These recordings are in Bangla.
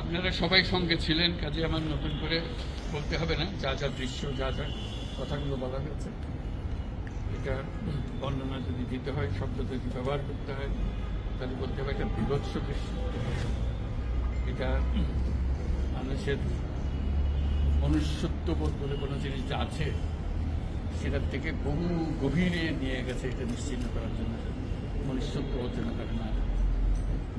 আপনারা সবাই সঙ্গে ছিলেন, কাজে আমার নতুন করে বলতে হবে না, যা যা দৃশ্য, যা যা কথাগুলো বলা হয়েছে। এটা বর্ণনা যদি দিতে হয়, শব্দ যদি ব্যবহার করতে হয়, তাহলে বলতে হবে একটা বিভৎস দৃশ্য। এটা মানুষের মনুষ্যত্ববোধ বলে কোনো জিনিস যা আছে, সেটার থেকে বহু গভীরে নিয়ে গেছে, এটা নিশ্চিন্ন করার জন্য। মনুষ্যত্ব হতে না পারে না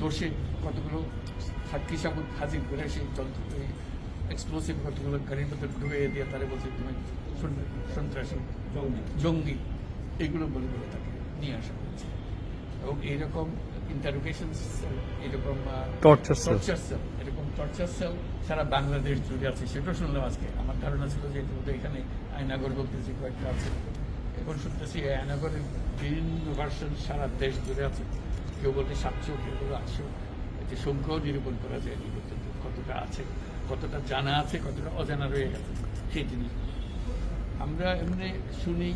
দোষে কতগুলো সাবুত হাজির করে সেই যন্ত্র এক্সপ্লোসিভ কতগুলো গাড়ির মধ্যে ঢুয়ে দিয়ে তারা বলছে তুমি সন্ত্রাসী জঙ্গি। জঙ্গি। এগুলো বলে বলে তাকে নিয়ে আসা হয়েছে এবং এইরকম ইন্টারোগেশন এরকম টর্চার সেল এরকম টর্চার সেল সারা বাংলাদেশ জুড়ে আছে। সেটাও শুনলাম আজকে। আমার ধারণা ছিল যে এটা এখানে আয়নাগর বলতেছি কয়েকটা আছে। এখন শুনতেছি আয়নাগরের বিভিন্ন ভার্সন সারা দেশ জুড়ে আছে। কেউ বলে সাতশো কেউ বলে আটশো যে সংখ্যাও নিরূপণ করা যায় কতটা আছে, কতটা জানা আছে, কতটা অজানা রয়ে গেছে সেই জিনিস। আমরা এমনি শুনি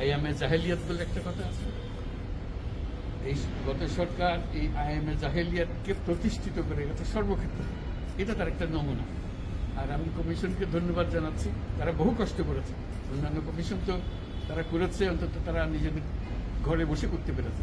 আইয়ামে জাহেলিয়াত বলে একটা কথা আছে। এই গত সরকার এই আইএমএ জাহেলিয়াতকে প্রতিষ্ঠিত করে গেছে সর্বক্ষেত্রে। এটা তার একটা নমুনা। আর আমি কমিশনকে ধন্যবাদ জানাচ্ছি, তারা বহু কষ্ট করেছে। অন্যান্য কমিশন তো তারা করেছে, অন্তত তারা নিজেদের ঘরে বসে করতে পেরেছে।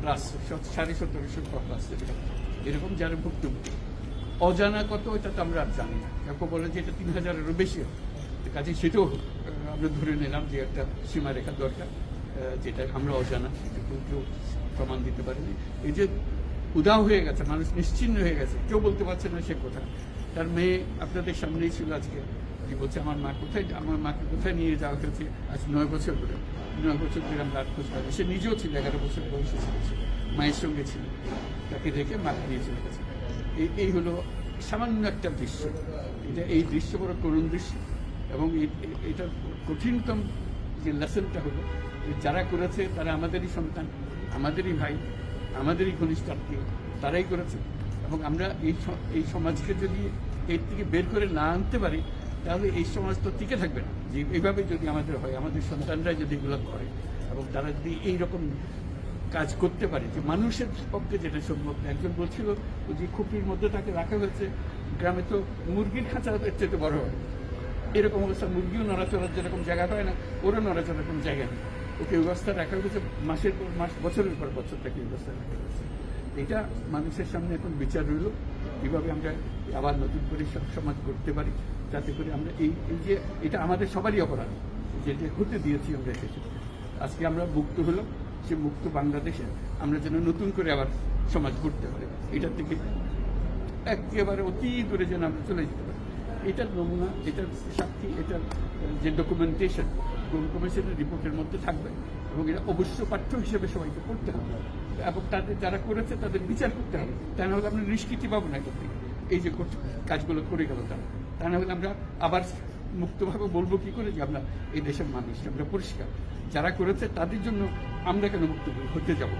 প্লাস সাড়ে সতেরোশো প্লাস এরকম যারা ভুক্তভোগী। অজানা কত তো আমরা আর জানি না। বলে যে এটা তিন হাজারেরও বেশি হবে। কাজে সেটাও আমরা ধরে নিলাম যে একটা দরকার যেটা আমরা অজানা কেউ প্রমাণ দিতে এই যে উদাও হয়ে গেছে, মানুষ নিশ্চিন্ন হয়ে গেছে, কেউ বলতে পারছে না সে কোথায় তার মেয়ে আপনাদের সামনেই ছিল আজকে। বলছে, আমার মা কোথায়, আমার মাকে কোথায় নিয়ে যাওয়া হয়েছে আজ নয় বছর ধরে? নয় বছর ধরে আমরা আট সে নিজেও ছিল, এগারো বছর বয়সে ছিল মায়ের সঙ্গে ছিল। তাকে রেখে মাকে নিয়ে চলে গেছে এই এই হলো সামান্য একটা দৃশ্য। এটা এই দৃশ্য বড় করুণ দৃশ্য। এবং এ- এ- কঠিনতম যে লেসনটা হলো যারা করেছে তারা আমাদেরই সন্তান, আমাদেরই ভাই, আমাদেরই ঘনিষ্ঠ আত্মীয়, তারাই করেছে। এবং আমরা এই এই সমাজকে যদি এর থেকে বের করে না আনতে পারি তাহলে এই সমাজ তো টিকে থাকবে না। যে এইভাবে যদি আমাদের হয়, আমাদের সন্তানরা যদি এগুলো করে, এবং তারা যদি এইরকম কাজ করতে পারে, যে মানুষের পক্ষে যেটা সম্ভব। না। একজন বলছিল যে খুপির মধ্যে তাকে রাখা হয়েছে, গ্রামে তো মুরগির খাঁচা এর চেয়ে বড় হয়। এরকম অবস্থা, মুরগিও নড়াচড়ার যেরকম জায়গা হয় না, ওরও নড়াচড়ার কোনো জায়গা নেই। ওকে এই অবস্থা রাখা হয়েছে, মাসের পর মাস, বছরের পর বছর তাকে এই অবস্থা রাখা হয়েছে। এটা মানুষের সামনে এখন বিচার রইল। কীভাবে আমরা আবার নতুন করে সব সমাজ করতে পারি, যাতে করে আমরা এই এই যে এটা আমাদের সবারই অপরাধ যেটা হতে দিয়েছি আমরা এসেছি। আজকে আমরা মুক্ত হলাম, সে মুক্ত বাংলাদেশে আমরা যেন নতুন করে আবার সমাজ গড়তে পারি। এটার থেকে একেবারে অতি দূরে যেন আমরা চলে যেতে পারি। এটার নমুনা, এটার সাক্ষী, এটার যে ডকুমেন্টেশন কমিশনের রিপোর্টের মধ্যে থাকবে। এবং এটা অবশ্য পাঠ্য হিসেবে সবাইকে পড়তে হবে। এবং তাদের যারা করেছে, তাদের বিচার করতে হবে। তা না হলে আমরা নিষ্কৃতি পাবো না এটার থেকে। এই যে কাজগুলো করে গেল তারা। তা না হলে আমরা আবার মুক্তভাবে বলব কি করে যে আমরা এই দেশের মানুষ, আমরা পরিষ্কার। যারা করেছে, তাদের জন্য আমরা কেন মুক্ত হতে যাব?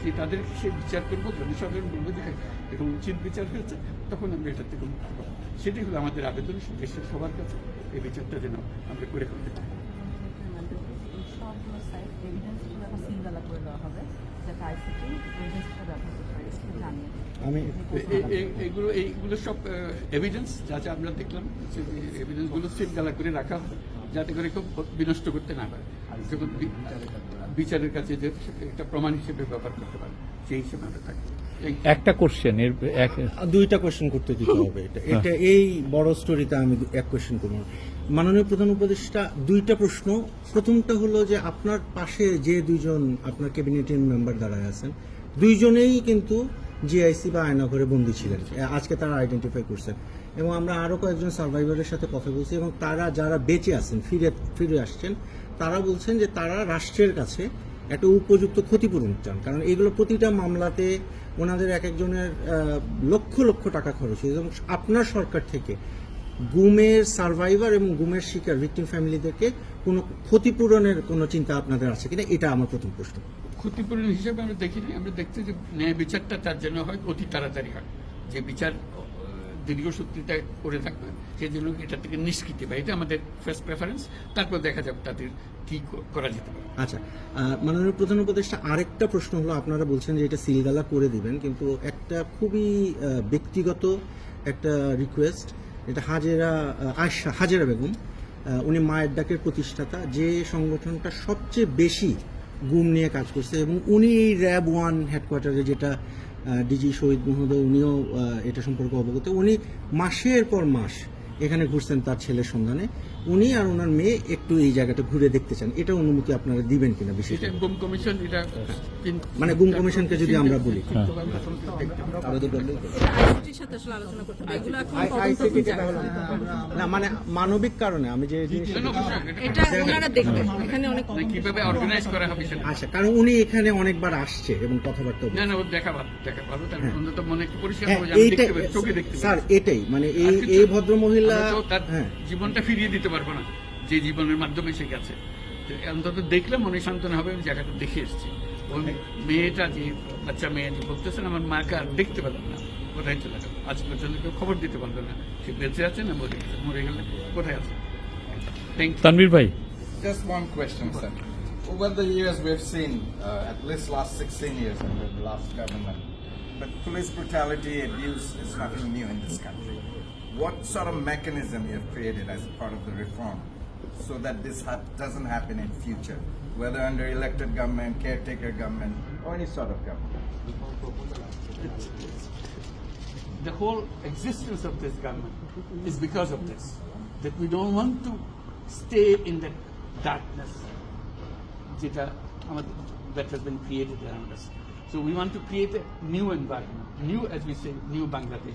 সে তাদের সে বিচার করব, জনসাধারণ বলব যে এখন উচিত বিচার হয়েছে, তখন আমরা এটার থেকে মুক্ত পাবো সেটাই হলো আমাদের আবেদন, দেশের সবার কাছে এই বিচারটা যেন আমরা করে ফেলতে পারি। আমাদের সবগুলো সাইড করে দেওয়া হবে যাতে আইসিটি এজেন্সিটা ব্যবহার করতে পারে জানিয়ে আমি এগুলো এইগুলো সব এভিডেন্স যা যা আমরা দেখলাম এভিডেন্সগুলো সিল গালা করে রাখা হয় যাতে করে কেউ বিনষ্ট করতে না পারে। যখন বিচারের কাছে যে একটা প্রমাণ হিসেবে ব্যবহার করতে পারে সেই হিসেবে আমরা থাকি। এই একটা কোশ্চেন এর এক দুইটা কোশ্চেন করতে দিতে হবে এটা। এটা এই বড় স্টোরিতে আমি এক কোশ্চেন করব। মাননীয় প্রধান উপদেষ্টা, দুইটা প্রশ্ন। প্রথমটা হলো যে আপনার পাশে যে দুইজন আপনার ক্যাবিনেটের মেম্বার দাঁড়ায় আছেন, দুইজনেই কিন্তু জিআইসি বা আয়নাঘরে বন্দী ছিলেন আজকে তারা আইডেন্টিফাই করছেন। এবং আমরা আরও কয়েকজন সার্ভাইভারের সাথে কথা বলছি এবং তারা যারা বেঁচে আছেন, ফিরে ফিরে আসছেন, তারা বলছেন যে তারা রাষ্ট্রের কাছে একটা উপযুক্ত ক্ষতিপূরণ চান। কারণ এগুলো প্রতিটা মামলাতে ওনাদের এক একজনের লক্ষ লক্ষ টাকা খরচ হয়েছে। এবং আপনার সরকার থেকে গুমের সার্ভাইভার এবং গুমের শিকার ভিকটিম ফ্যামিলিদেরকে কোনো ক্ষতিপূরণের কোনো চিন্তা আপনাদের আছে কিনা? এটা আমার প্রথম প্রশ্ন। ক্ষতিপূরণ হিসেবে আমরা দেখিনি। আমরা দেখছি যে ন্যায় বিচারটা তার জন্য হয় অতি তাড়াতাড়ি হয়। যে বিচার দীর্ঘসূত্রিতা করে থাকবে সেই জন্য এটা থেকে নিষ্কৃতি পায় এটা আমাদের ফার্স্ট প্রেফারেন্স তারপর দেখা যাবে তাদের কি করা যেতে পারে। আচ্ছা মাননীয় প্রধান উপদেষ্টা আরেকটা প্রশ্ন হলো আপনারা বলছেন যে এটা সিলগালা করে দিবেন কিন্তু একটা খুবই ব্যক্তিগত একটা রিকোয়েস্ট এটা হাজেরা আয়সা হাজেরা বেগম উনি মায়ের ডাকের প্রতিষ্ঠাতা, যে সংগঠনটা সবচেয়ে বেশি গুম নিয়ে কাজ করছে এবং উনি এই র্যাব ওয়ান হেডকোয়ার্টারে যেটা ডিজি শহীদ মহোদয়, উনিও এটা সম্পর্কে অবগত। উনি মাসের পর মাস এখানে ঘুরছেন তার ছেলের সন্ধানে। উনি আর ওনার মেয়ে একটু এই জায়গাটা ঘুরে দেখতে চান এটা অনুমতি আপনারা দিবেন কিনা বিশেষ এটা গুম কমিশন এটা মানে গুম কমিশনকে যদি আমরা বলি। না মানে মানবিক কারণে আমি যে জিনিস না, না, অবশ্যই, এটা- এটা ওনারা দেখবেন এখানে অনেক মানে কীভাবে অর্গানাইজ করা হবে আচ্ছা কারণ উনি এখানে অনেকবার আসছে এবং কথাবার্তা মনে হ্যাঁ পারি, পারি। স্যার এটাই মানে এই এই ভদ্র মহিলা হ্যাঁ জীবনটা ফিরিয়ে দিতে পারব না। যে জীবনের মাধ্যমে সে গেছে। অন্তত দেখলে মনে সান্ত্বনা হবে আমি জায়গাটা দেখে এসেছি। ওই মেয়েটা যে বাচ্চা মেয়ে যে বলতেছেন আমার মাকে আর দেখতে পেলাম না। কোথায় চলে গেল? আজ পর্যন্ত কেউ খবর দিতে পারল না। সে বেঁচে আছে না মরে গেছে? মরে গেলে কোথায় আছে? থ্যাংক তানভীর ভাই। Just one question, sir. Over the years, we've seen, uh, at least last 16 years under the last government, but police brutality, abuse is nothing new in this country. what sort of mechanism you've created as part of the reform so that this ha doesn't happen in future, whether under elected government, caretaker government, or any sort of government? The whole existence of this government is because of this, that we don't want to stay in the darkness that, uh, that has been created around us. So we want to create a new environment, new, as we say, new Bangladesh,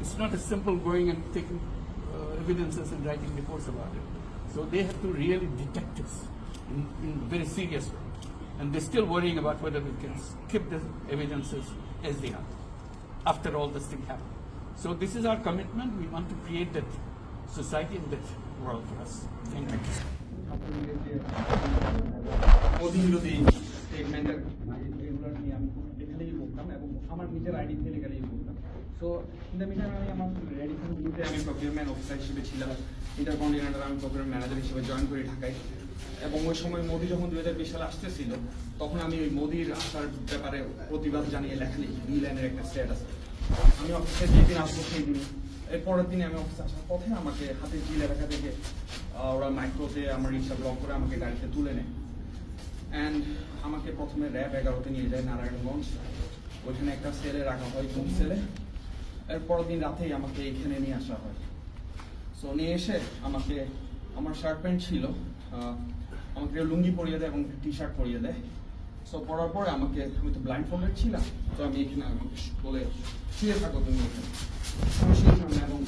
It's not a simple going and taking uh, evidences and writing reports about it. So they have to really detect this in, in very serious way. And they're still worrying about whether we can keep the evidences as they are after all this thing happened. So this is our commitment. We want to create that society and that world for us. Thank you. Modi বিরোধী স্টেটমেন্টের এগুলো নিয়ে আমি খুব এখানেই বলতাম এবং আমার নিজের আইডি থেকে গেলেই বলতাম সো দ্য মিটার আমি আমার রেডিফোন গ্রুপে আমি প্রকিউরমেন্ট অফিসার হিসেবে ছিলাম ইন্টার কন্টিনেন্টাল আমি প্রকিউরমেন্ট ম্যানেজার হিসেবে জয়েন করি ঢাকায়। এবং ওই সময় মোদি যখন দু হাজার বিশ সালে আসতেছিল, তখন আমি ওই মোদির আসার ব্যাপারে প্রতিবাদ জানিয়ে লেখা লিখি দুই লাইনের একটা স্ট্যাটাস আমি অফিসে যেদিন আসব সেই দিন, এর পরের দিনে আমি অফিসে আসার পথে আমাকে হাতে জিল এলাকা থেকে ওরা মাইক্রোতে আমার রিক্সা ব্লক করে আমাকে গাড়িতে তুলে নেয়। অ্যান্ড আমাকে প্রথমে র্যাব এগারোতে নিয়ে যায় নারায়ণগঞ্জ। ওইখানে একটা সেলে রাখা হয় কোন সেলে এর পরের দিন রাতেই আমাকে এখানে নিয়ে আসা হয়। সো নিয়ে এসে আমাকে, আমার শার্ট প্যান্ট ছিল আমাকে লুঙ্গি পরিয়ে দেয় এবং টি শার্ট পরিয়ে দেয়। সো পরার পরে আমাকে, আমি তো ব্লাইন্ড ফোল্ডেড ছিলাম, তো আমি এখানে আমাকে বলে শুয়ে থাকো তুমি এখানে। এবং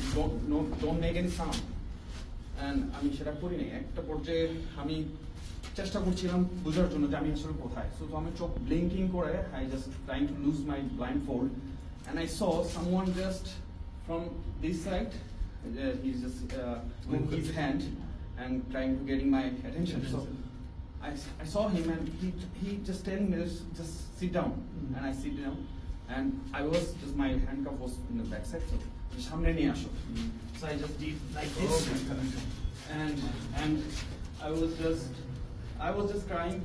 ডোন্ট মেক অ্যান্ড আমি সেটা করি নাই। একটা পর্যায়ে আমি চেষ্টা করছিলাম বোঝার জন্য যে আমি আসলে কোথায়। সো তো আমি চোখ ব্লিঙ্কিং করে I just trying to lose my blindfold and I saw someone just from this side he's just uh, with his hand and trying to getting my attention so I, I saw him and he he just telling me just, just sit down and I sit down and I was just my handcuff was in the back side so সামনে নিয়ে আসো so I just did like this and and I was just I was just crying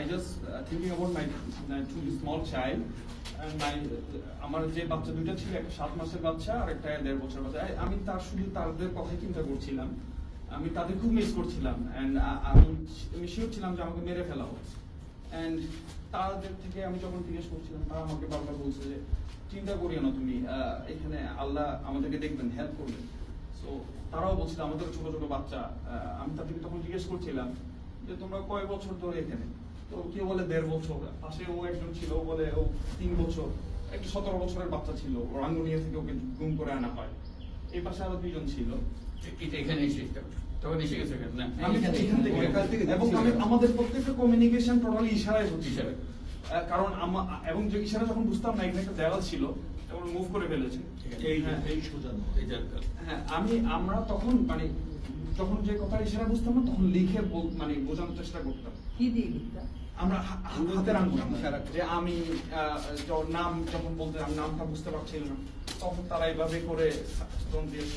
I just uh, thinking about my, my two small child and my আমার যে বাচ্চা দুইটা ছিল, একটা সাত মাসের বাচ্চা আর একটা দেড় বছর বাচ্চা। আমি তার শুধু তাদের কথাই চিন্তা করছিলাম। আমি তাদের খুব মিস করছিলাম। আমি শিওর ছিলাম যে আমাকে মেরে ফেলা হচ্ছে অ্যান্ড তাদের থেকে আমি যখন জিজ্ঞেস করছিলাম, তারা আমাকে বারবার বলছে যে, চিন্তা করিও না তুমি এখানে আল্লাহ আমাদেরকে দেখবেন হেল্প করবেন। সো তারাও বলছিল, আমাদের ছোট ছোট বাচ্চা। আমি তাদেরকে তখন জিজ্ঞেস করছিলাম যে, তোমরা কয় বছর ধরে এখানে? তো কেউ বলে দেড় বছর? পাশে ও একজন ছিল বলে ও তিন বছর একটা সতেরো বছরের বাচ্চা ছিল। ও রাঙ্গুনিয়া থেকে ওকে গুম করে আনা হয়। এই পাশে আরও দুইজন ছিল। এটা এখানে এসে তখন এসে গেছে না? আমি এখান থেকে এবং আমি আমাদের প্রত্যেকটা কমিউনিকেশন টোটালি ইশারায় হচ্ছে। ইশারায়। কারণ এবং যে ইশারা যখন বুঝতাম না এখানে একটা দেওয়াল ছিল তখন মুভ করে ফেলেছে। এই হ্যাঁ, এই সোজা হ্যাঁ আমি আমরা তখন মানে যখন যে কথা ইশারা বুঝতাম না তখন লিখে মানে বোঝানোর চেষ্টা করতাম। কি দিয়ে লিখতা? আমরা হাতের আঙ্গুল যে আমি নাম যখন বলতে আমি নামটা বুঝতে পারছিলাম না তখন তারা এইভাবে করে তন্ত্রের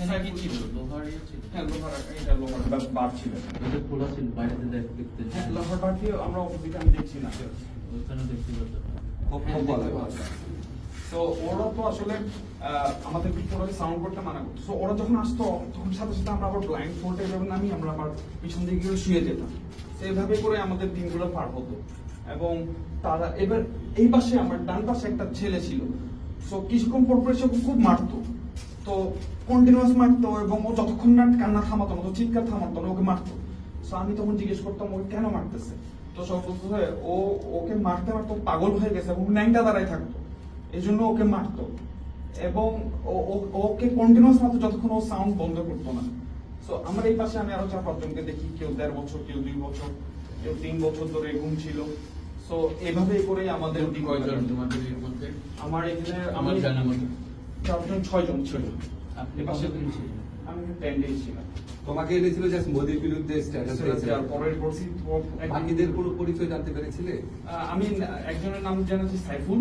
এখানে কি ছিল? লোহার ছিল? হ্যাঁ লোহার এটা লোহার। বার ছিল। ওদের খোলা ছিল বাইরেতে দেখ দেখতে হ্যাঁ লোহার বার দিয়ে আমরা অপোজিটে আমি দেখছি না। ওখানে দেখতে পেতাম তো ওরা তো আসলে আমাদের টোটালি সাউন্ড করতে মানা করতো। সো ওরা যখন আসতো, তখন সাথে সাথে আমরা আবার ব্লাইন্ড ফোল্ডে এভাবে নামি, আমরা আবার পিছন দিকে গিয়ে শুয়ে যেতাম। তো এইভাবে করে আমাদের দিনগুলো পার হতো। এবং তারা, এবার এই পাশে আমার ডান পাশে একটা ছেলে ছিল। সো কিছুক্ষণ পর পর সে খুব মারতো। তো কন্টিনিউয়াস মারতো এবং ও যতক্ষণ না কান্না থামাতো না, তো চিৎকার থামাতো না, ওকে মারতো। সো আমি তখন জিজ্ঞেস করতাম ওকে কেন মারতেছে? তো সব বলতো ও, ওকে মারতে মারতে পাগল হয়ে গেছে এবং ন্যাংটা দাঁড়ায় থাকতো। এই জন্য ওকে মারতো। এবং ওকে কন্টিনিউয়াস মারতো যতক্ষণ ও সাউন্ড বন্ধ করতো না। সো আমার এই পাশে আমি আরও চার পাঁচজনকে দেখি কেউ দেড় বছর কেউ দুই বছর কেউ তিন বছর ধরে ঘুম ছিল। সো এভাবেই করেই আমাদের কয়জন তোমাদের মধ্যে? আমার এখানে আমার জানা মতো। চারজন ছয়জন ছিল। আপনি পাশে? আমি টেন ডেজ ছিলাম। তোমাকে এনেছিল জাস্ট মোদির বিরুদ্ধে স্ট্যাটাস আর পরের পরিস্থিতি বাকিদের কোনো পরিচয় জানতে পেরেছিলে? আহ, আমি একজনের নাম জানাচ্ছি সাইফুল।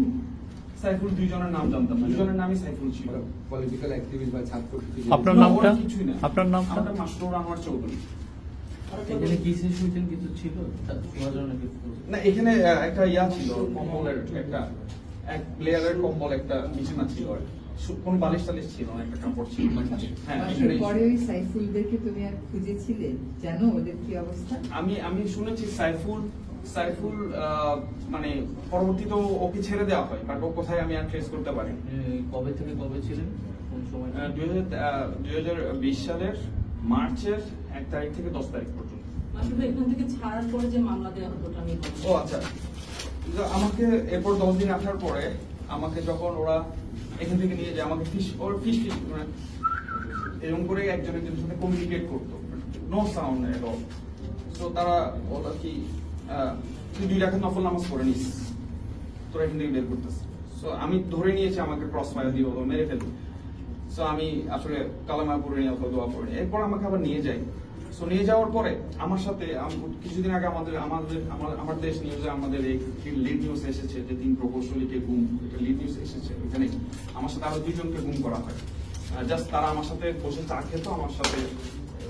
সাইফুল দুইজনের নাম জানতাম না। দুজনের নামই সাইফুল ছিল। পলিটিক্যাল অ্যাক্টিভিস্ট বা ছাত্র আপনার নামটা? কিছুই না। আপনার নামটা? আনোয়ার চৌধুরী। এখানে কি সিচুয়েশন কিছু ছিল? না এখানে একটা ইয়া ছিল কম্বলের একটা এক প্লেয়ারের কম্বল একটা বিছানা ছিল আর কোনো বালিশ টালিশ ছিল না একটা কাপড় ছিল হ্যাঁ পরে ওই সাইফুলদেরকে তুমি আর খুঁজেছিলে? জানো ওদের কি অবস্থা? আমি আমি শুনেছি সাইফুল সাইফুল আহ, মানে পরবর্তীতে ও- ওকে ছেড়ে দেওয়া হয় বাট ও কোথায় আমি আর ট্রেস করতে পারি। কবে থেকে কবে ছিলেন? কোন সময় দুই হাজার বিশ সালের মার্চের এক তারিখ থেকে দশ তারিখ পর্যন্ত। আসলে এখান থেকে ছাড়ার পরে যে মামলা দেওয়া হতো আমি ও আচ্ছা। আমাকে এরপর দশ দিন আসার পরে আমাকে যখন ওরা এখান থেকে নিয়ে যায় আমাকে ফিস ওর ফিস ফিস মানে এরকম করে একজন একজনের সাথে কমিউনিকেট করতো। No sound at all so তারা বলো কি তুই দুই নফল নামাজ পড়ে নিস। তোরা এখান থেকে বের সো আমি ধরে নিয়েছি আমাকে ক্রস মেরে সো আমি আসলে পড়ে অথবা দোয়া পড়ে। এরপর আমাকে আবার নিয়ে যাই সো নিয়ে যাওয়ার পরে আমার সাথে কিছুদিন আগে আমাদের আমাদের আমার দেশ নিউজে আমাদের এই লিড নিউজ এসেছে যে তিন প্রকৌশলীকে গুম এটা লিড নিউজ এসেছে এখানে আমার সাথে আরও দুইজনকে গুম করা হয়। জাস্ট তারা আমার সাথে বসে চা খেতো, আমার সাথে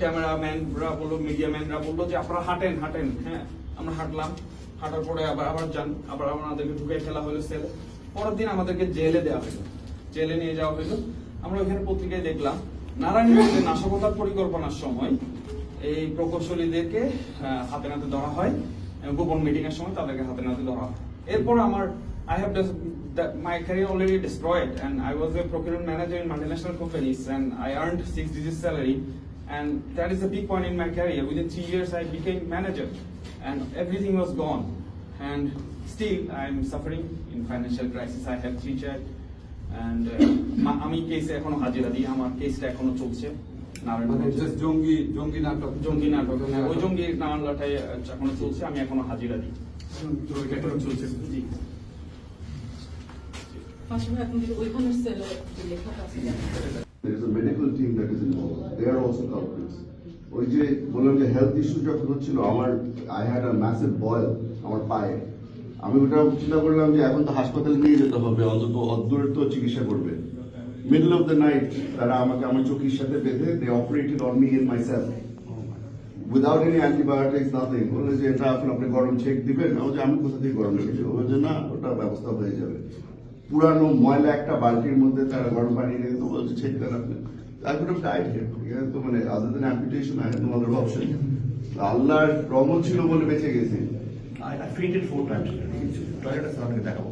ক্যামেরাম্যানরা বলল মিডিয়াম্যানরা বলল যে, আপনারা হাঁটেন হাঁটেন। হ্যাঁ আমরা হাঁটলাম। হাঁটার পরে আবার আবার যান। আবার আমাদেরকে ঢুকে ফেলা হলো সেলে পরের দিন আমাদেরকে জেলে দেওয়া হলো। জেলে নিয়ে যাওয়া হলো। আমরা ওখানে পত্রিকায় দেখলাম নারায়ণগঞ্জে নাশকতার পরিকল্পনার সময় এই প্রকৌশলীদেরকে হাতে নাতে ধরা হয় গোপন মিটিং এর সময় তাদেরকে হাতে নাতে ধরা হয়। এরপর আমার, I have just that my career already destroyed and I was a procurement manager in multinational companies and I earned six digit and that is a big point in my career. Within three years I became manager and everything was gone and still I'm suffering in financial crisis. I have three child and uh, আমি কেসে এখনও হাজিরা দিই আমার কেসটা এখনও চলছে মানে জঙ্গি জঙ্গি নাটক জঙ্গি নাটক হ্যাঁ, ওই জঙ্গি আহ, এখনও চলছে আমি এখনও হাজিরা দিই চলছে জি পাশাপাশি যে ওইখানের সেলে যে লেখাটা আছে There is a medical team that is involved. They are also culprits. ওই যে বললাম যে হেলথ ইস্যু যখন হচ্ছিল, আমার I had a massive boil আমার পায়ে। আমি ওটা চিন্তা করলাম যে এখন তো হাসপাতালে নিয়ে যেতে হবে, অন্তত অদ্দূর চিকিৎসা করবে। মিডল অফ দ্য নাইট তারা আমাকে আমার চোখের সাথে বেঁধে they operated on me in myself without any antibiotics nothing বললে যে এটা এখন আপনি গরম ছেক দিবেন। আমি কোথা থেকে গরম ছেঁকে দেবো? যে, না, ওটা ব্যবস্থা হয়ে যাবে। পুরানো ময়লা একটা বালতির মধ্যে তারা গরম পানি নিয়ে তো বলছে ছেক দেন আপনি I could have died here. তো মানে I had no other option. আল্লাহর রহমত ছিল বলে বেঁচে গেছি I, I fainted four times. Toilet আছে আপনাকে দেখাবো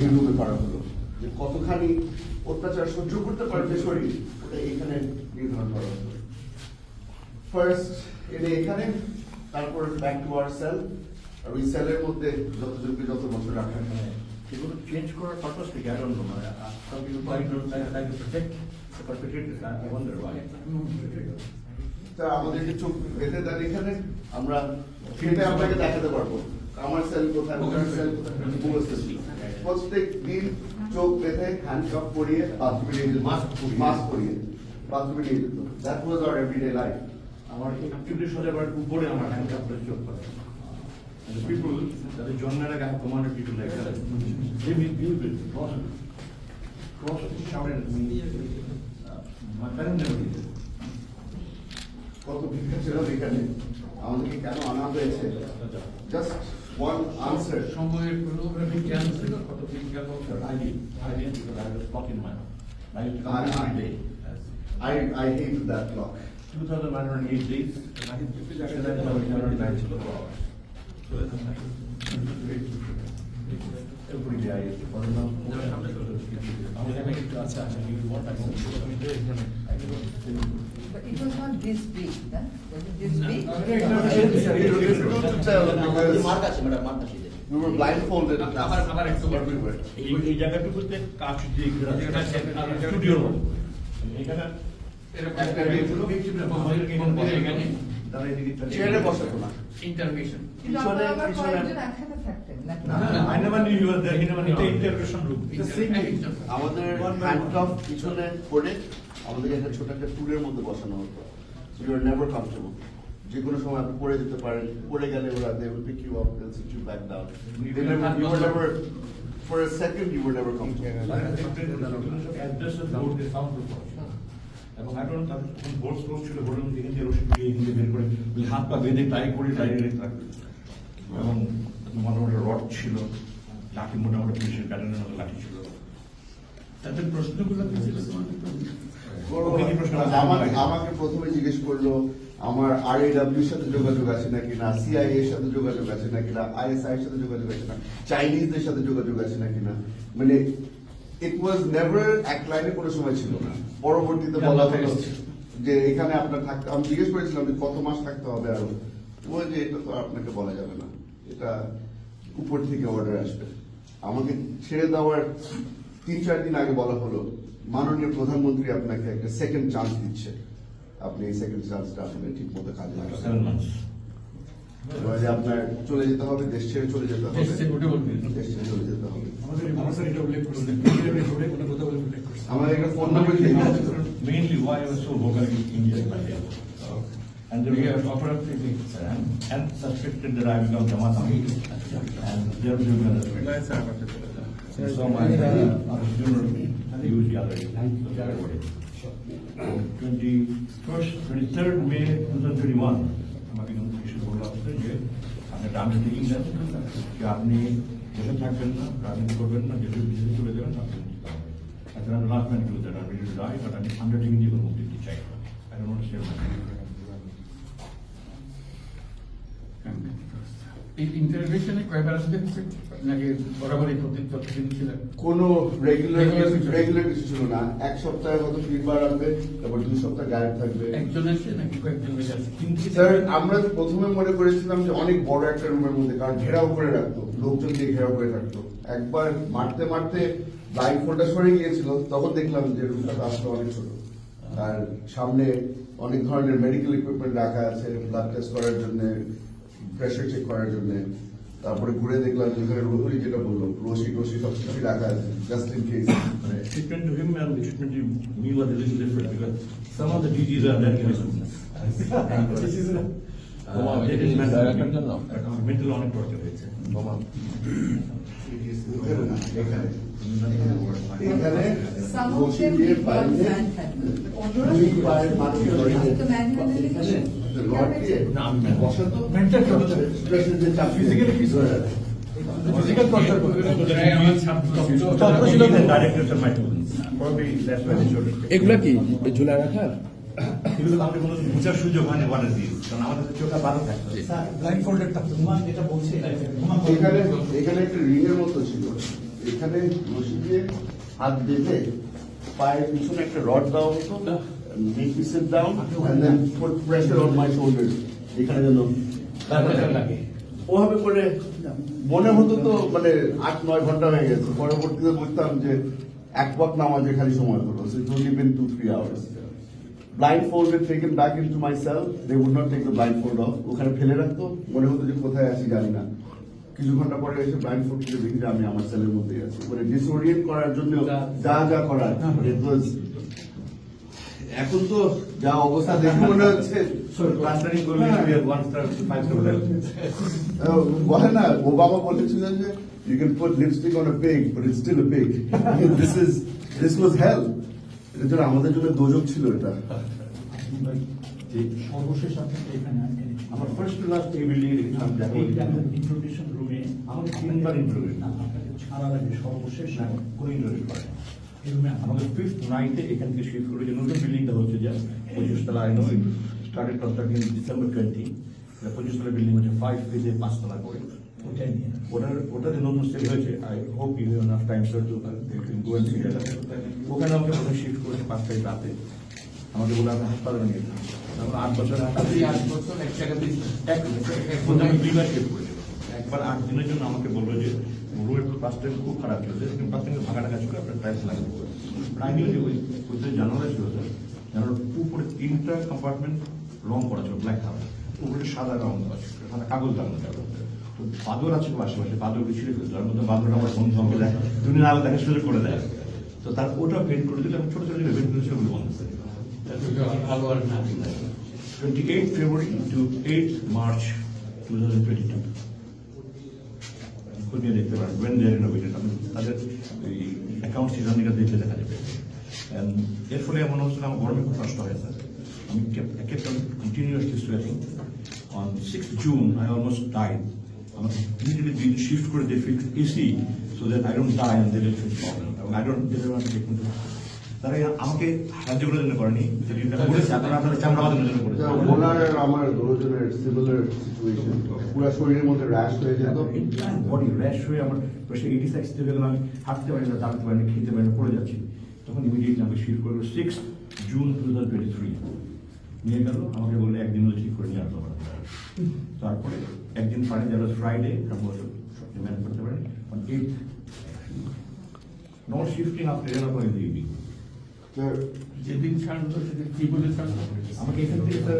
এইভাবে করা হলো যে কতখানি অত্যাচার সহ্য করতে পারবে শরীর ওটা এখানে নির্ধারণ করা হলো ফার্স্ট এনে এখানে তারপর ব্যাক টু আওয়ার সেল আর ওই সেলের মধ্যে যতজনকে যত বছর রাখা চেঞ্জ করার পারপাস থেকে. তা। আমাদেরকে চোখ বেঁধে দেন এখানে আমরা ফিল্মে আপনাকে দেখাতে পারব। আমার সেল কোথায় ওখানে সেল কোথায়? প্রত্যেক দিন চোখ বেঁধে হ্যান্ডকাপ পরিয়ে বাথরুমে নিয়ে যেত। মাস্ক পরিয়ে। বাথরুমে নিয়ে যেত। That was our everyday life আমার একচল্লিশ সজাবার উপরে আমার হ্যান্ডকাপটা চোখ করে And the people, তাদের জন্মের আগে I have commanded people like that. They will deal with cross, cross shouted at me. Uh, My parents never did it. কত ভিক্ষা ছিল এখানে আমাদেরকে কেন আনা হয়েছে জাস্ট ওয়ান আনসার সময়ের কোনো বিজ্ঞান ছিল কত stuck in my house. I used to come I- every day. I I hate that clock Two thousand nine hundred eight days, and I But it was not this big, huh? Was it this big? difficult to tell because we were blindfolded আবার আবার একটু everywhere এই এই জায়গাটুকুতে কাজ দিয়ে ঘেরা স্টুডিওর মতো এখানে এরকম একটা একটা ছিল, এখানে তারা এদিকে চেয়ারে বসাতো না. আমাদের হ্যান্ডকাফ পিছনে একটা ছোট একটা টুলের মধ্যে বসানো হতো ইউ আর নেভার কমফর্টেবল যে কোনো সময় আপনি পড়ে যেতে পারেন পড়ে গেলে ওরা they will pick you up they sit you back down you are never for a second you are never comfortable অ্যাড্রেসের board দিয়ে সাউন্ড প্রুফ এবং তখন বোর্ড স্টোর ছিল দিয়ে বের করে হাত পা বেঁধে টাই করে টাই রেখে থাকবে। এবং মোটামুটি রড ছিল লাঠি মোটামুটি পুলিশের মতো লাঠি ছিল। তাদের প্রশ্নগুলো? আমাকে প্রথমে জিজ্ঞেস করল আমার আর এর সাথে যোগাযোগ আছে নাকি না? সিআইএ এর সাথে যোগাযোগ আছে নাকি না? আইএসআই এর সাথে যোগাযোগ আছে না? চাইনিজদের সাথে যোগাযোগ আছে নাকি না? মানে ইট ওয়াজ নেভার এক লাইনে কোনো সময় ছিল না। পরবর্তীতে বলা হলো যে এখানে আপনার থাকতে আমি জিজ্ঞেস করেছিলাম যে কত মাস থাকতে হবে আরও। ওই যে এটা তো আপনাকে বলা যাবে না। এটা উপর থেকে অর্ডার আসবে। আমাকে ছেড়ে দেওয়ার তিন চার দিন আগে বলা হলো মাননীয় প্রধানমন্ত্রী আপনাকে একটা সেকেন্ড চান্স দিচ্ছে। আপনি এই সেকেন্ড চান্সটা আসলে ঠিক মতো কাজে লাগাবেন। আপনার চলে যেতে হবে দেশ আপনি একটা আন্ডারটেকিং দেন যে আপনি দেশে থাকবেন না রাজনীতি করবেন না দেশের বিদেশে চলে যাবেন আপনি মুক্তি পাবেন I said, I'm the last man to do that, I'm ready to die, but I'm undertaking জীবন মুক্তি দিতে চাই না। I don't want to save my life. এই ইন্টারভেশনে কয়বার আসতে হচ্ছে নাকি বরাবরই প্রতিদিন ছিলেন? কোনো রেগুলার Regular কিছু না। রেগুলার কিছু ছিল না। এক সপ্তাহে হয়তো তিনবার আসবে তারপর দুই সপ্তাহ গায়েব থাকবে। একজন আসছে নাকি কয়েকজন মিলে আসছে স্যার আমরা প্রথমে মনে করেছিলাম যে অনেক বড় একটা রুমের মধ্যে কারণ ঘেরাও করে রাখতো লোকজন দিয়ে ঘেরাও করে রাখতো একবার মারতে মারতে লাইন ফোনটা সরে গিয়েছিল তখন দেখলাম যে রুমটা আসলে অনেক ছোট। আর সামনে অনেক ধরনের মেডিকেল ইকুইপমেন্ট রাখা আছে ব্লাড টেস্ট করার জন্য প্রেশার চেক করার জন্য। তারপরে ঘুরে দেখলাম যেখানে রোহরি যেটা বললো রশি টসি সব কিছুই রাখা আছে just in case Treatment to him and the treatment to me was a little different because some of the DGs are there in his mental অনেক টর্চার হয়েছে এখানে Some of রশি them দিয়ে did Not বাইরে manhandle. অন্যরা দুই পায়ের মাঝে ধরে তো manhandle এ কিছু রড দিয়ে না, আমি না। বসাতো Mental torture. প্রেশার দিয়ে চাপ ফিজিক্যালি কিছু হয় না। ফিজিক্যাল টর্চার করবে আমার ছাত্র Directors are my students. Probably that's why they showed it. এগুলা কি ঝুলা রাখা এগুলো তো আমাদের কোনো বোঝার সুযোগ হয়নি ওয়ান দিয়ে কারণ আমাদের তো চোখটা বারো থাকতো ব্লাইন্ড ফোল্ডেড থাকতো যেটা বলছে এখানে এখানে একটা রিং এর মতো ছিল এখানে রশি দিয়ে হাত বেঁধে পায়ের পিছনে একটা রড দেওয়া হতো me sit down and then put pressure on my shoulder এখানে যেন লাগে? ওভাবে করে মনে হতো তো মানে আট নয় ঘণ্টা হয়ে গেছে। পরবর্তীতে বুঝতাম যে এক পথ নামাজে খালি সময় হলো। So it only been two three hours blindfolded taken back into my cell they would not take the blindfold off ওখানে ফেলে রাখতো। মনে হতো যে কোথায় আছি জানি না। কিছু ঘণ্টা পরে এসে ব্লাইন্ডফোল্ড করে দেখি আমি আমার সেলের মধ্যে আছি। মানে ডিসওরিয়েন্ট করার জন্য যা যা। করার এখন তো যা অবস্থা দেখে মনে হচ্ছে বলে না ওবামা বলেছিলেন যে আমাদের জন্য দোজক ছিল এটা। সর্বশেষ আপনাকে এখানে আমার ফার্স্ট টু লাস্ট এই বিল্ডিং এ দেখো ইন্ট্রোডিউশন রুমে আমাকে তিনবার ইন্টারভিউ না আপনাকে ছাড়ার আগে সর্বশেষ না কোনো করে না। এই রুমে আমাকে ফিফথ নাইটে এখান থেকে শিফট করে যে নতুন বিল্ডিংটা হচ্ছে যে পঁচিশ তলা I know started constructing December twenty পঁচিশ তলা বিল্ডিং হচ্ছে ফাইভ ফেজে পাঁচতলা করে। ওটাই নিয়ে ওটার ওটাতে নতুন সেল হয়েছে। I hope you have time to go ওখানে আমাকে প্রথমে শিফট করেছে পাঁচ তারিখ রাতে। আমাকে বলে আপনি হাসপাতালে নিয়ে তখন আট বছর আট বছর এক আমি দুইবার একবার আট দিনের জন্য আমাকে বলল যে রোড বাস স্ট্যান্ড খুব খারাপ চলছে কিন্তু বাস স্ট্যান্ডে ভাঙা টাকা ছিল আপনার টাইলস লাগাতে হবে আমি যে ওই ওই জানালা ছিল স্যার জানালার উপরে তিনটা কম্পার্টমেন্ট রং করা ছিল ব্ল্যাক কালার উপরে সাদা রং দেওয়া ছিল সাদা কাগজ লাগানো ছিল। তো বাদর আছে তো আশেপাশে বাদরকে ছিঁড়ে ফেলতো তার মধ্যে বাদর আমার বন্ধু আমাকে দেয় দুদিন দেখা সুযোগ করে দেয়। তো তার ওটা পেন্ট করে দিলে আমি ছোট ছোট পেন্ট করেছিল বন্ধ করে আর না 28 February to 8 March 2022. খুঁজে দেখতে পারেন ওয়েন দেয়ার ইনোভেটেড আমি তাদের এই অ্যাকাউন্ট সিজনটা দেখলে দেখা যাবে এর ফলে এমন হচ্ছে আমার গরমে খুব কষ্ট হয় স্যার আমি kept on continuously sweating on six June I almost died আমাকে ইমিডিয়েটলি দিন শিফট করে দিয়ে fix AC so that I don't die and the problem এবং I don't they want take তারা আমাকে সাহায্য করার জন্য করেনি। করেছে আপনারা আপনাদের চামড়া বাঁধানোর জন্য করেছে ওনার আমার দুজনের সিমিলার সিচুয়েশন পুরো শরীরের মধ্যে র্যাশ হয়ে যেত বডি র্যাশ হয়ে আমার প্রেশার এইটি সিক্স গেলাম আমি হাঁটতে পারি না দাঁড়াতে পারি না খেতে পারি না পড়ে যাচ্ছি। তখন ইমিডিয়েটলি আমাকে শিফট করল six June two thousand twenty three নিয়ে গেল আমাকে বলল একদিন ঠিক করে নিয়ে আসতে পারবে তারপরে একদিন পারেন যারা ফ্রাইডে রিমাইন্ড করতে পারেন। Eight not shifting eleven point evening যেদিন ছাড়লো সেদিন কি বলে ছাড়লো আমাকে এখান থেকে স্যার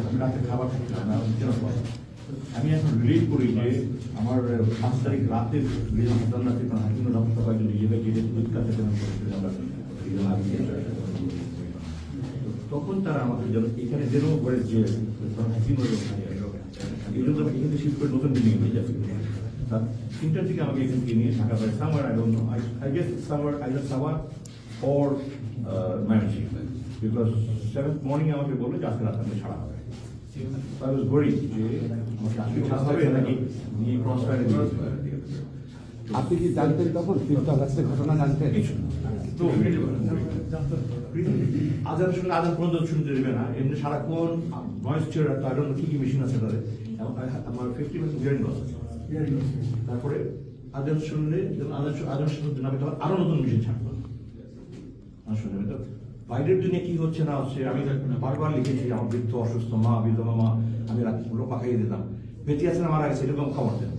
আমি রাতে খাবার খাচ্ছিলাম না, আমি এখন রিলেট করি যে আমার পাঁচ তারিখ রাতে হাসান রাতে কারণ হাকিমুর রহমান সবাই যদি ইয়ে গিয়ে দুধ কাছে যেন করেছিলাম আমরা তখন তারা আমাকে যেন এখানে যেন করে যে হাকিমুর এই জন্য এখানে শিফট করে নতুন বিল্ডিং যাচ্ছি তার তিনটার দিকে আমাকে এখান থেকে নিয়ে ঢাকা পারে summer I don't know I guess summer either summer or managing because seventh morning আমাকে বলল যে আজকে রাতে ছাড়া হবে। আই ওয়াজ ওয়ারি যে আমাকে আজকে ছাড়া হবে নাকি নিয়ে ক্রস ফায়ারে আপনি কি জানতেন তখন? ফিফথ আগস্টের ঘটনা জানতেন। তো আজান শুনলে আজান পর্যন্ত শুনতে দেবে না। এমনি সারাক্ষণ ভয়েস চেয়ার আই ডোন্ট কি কি মেশিন আছে তাদের? আমার ফিফটি পার্সেন্ট হিয়ারিং লস তারপরে আজান শুনলে যখন আজান আজান শুনতে না আরও নতুন মেশিন ছাড়তো তো বাইরের দুনিয়া কি হচ্ছে না হচ্ছে, আমি বারবার লিখেছি, আমার বৃদ্ধ অসুস্থ মা, বিধবা মা, আমি রাত্রিগুলো পাকাইয়ে দিতাম বেঁচে না, মারা গেছে, এরকম খবর দেন.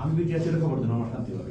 আমি বেঁচে আছি খবর দেন, আমার শান্তি হবে